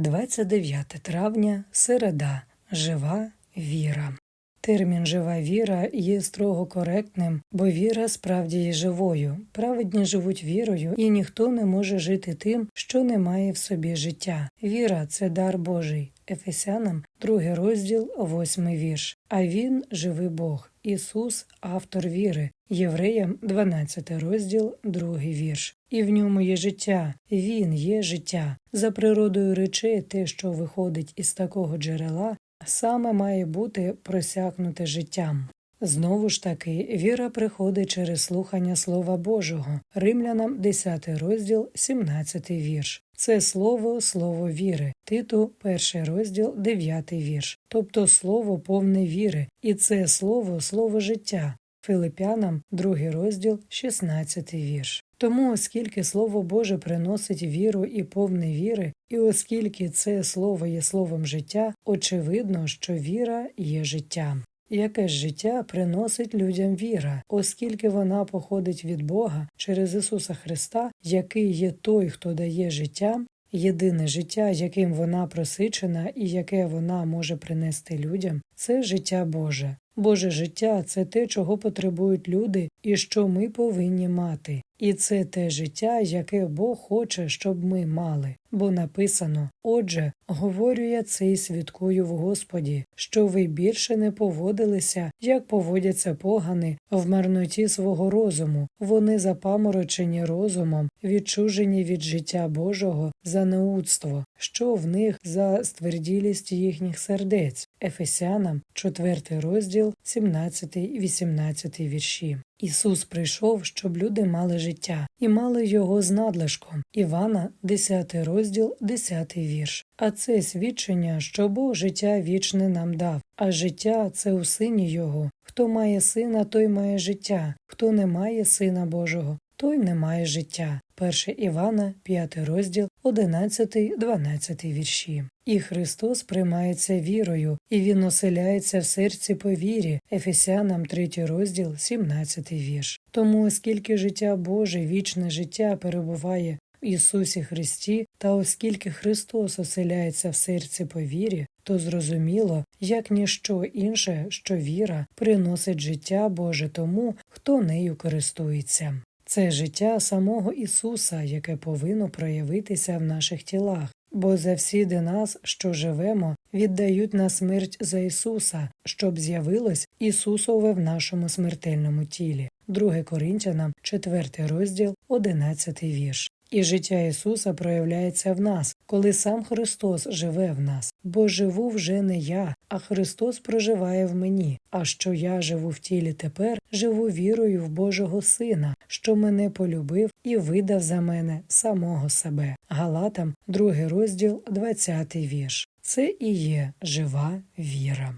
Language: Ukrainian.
29 травня, середа, жива віра. Термін жива віра є строго коректним, бо віра справді є живою. Праведні живуть вірою, і ніхто не може жити тим, що не має в собі життя. Віра це дар Божий. Ефесянам, другий розділ, восьмий вірш. А він живий Бог, Ісус, автор віри, Євреям, 12 розділ, другий вірш. І в ньому є життя, він є життя. За природою речей, те, що виходить із такого джерела, саме має бути просякнуте життям. Знову ж таки, віра приходить через слухання Слова Божого, Римлянам 10 розділ, 17 вірш. Це слово слово віри, титу, перший розділ, 9 вірш, тобто слово повне віри, і це слово слово життя. Филипянам, другий розділ, 16 вірш. Тому, оскільки Слово Боже приносить віру і повне віри, і оскільки це слово є словом життя, очевидно, що віра є життям. Яке ж життя приносить людям віра, оскільки вона походить від Бога через Ісуса Христа, який є той, хто дає життя, єдине життя, яким вона просичена і яке вона може принести людям, це життя Боже. Боже життя це те, чого потребують люди і що ми повинні мати. І це те життя, яке Бог хоче, щоб ми мали. Бо написано Отже, говорю я це і свідкую в Господі, що ви більше не поводилися, як поводяться погани в марноті свого розуму. Вони запаморочені розумом, відчужені від життя Божого за неудство, що в них за стверділість їхніх сердець. Ефесянам, 4 розділ, 17, 18 вірші. Ісус прийшов, щоб люди мали життя, і мали його з надлишком. Івана, 10 розділ, 10 вірш. А це свідчення, що Бог життя вічне нам дав, а життя це у сині Його. Хто має сина, той має життя, хто не має сина Божого, той не має життя. 1 Івана, 5 розділ, 11, 12 вірші. І Христос приймається вірою, і Він оселяється в серці по вірі, Ефесянам 3 розділ, 17 вірш. Тому, оскільки життя Боже, вічне життя перебуває в Ісусі Христі, та оскільки Христос оселяється в серці по вірі, то зрозуміло, як ніщо інше, що віра приносить життя Боже тому, хто нею користується. Це життя самого Ісуса, яке повинно проявитися в наших тілах, бо завсіди нас, що живемо, віддають на смерть за Ісуса, щоб з'явилось Ісусове в нашому смертельному тілі. 2 Коринтянам, 4 розділ, 11 вірш. І життя Ісуса проявляється в нас, коли сам Христос живе в нас, бо живу вже не я, а Христос проживає в мені. А що я живу в тілі тепер, живу вірою в Божого Сина, що мене полюбив і видав за мене самого себе. Галатам, 2 розділ, 20 вірш. Це і є жива віра.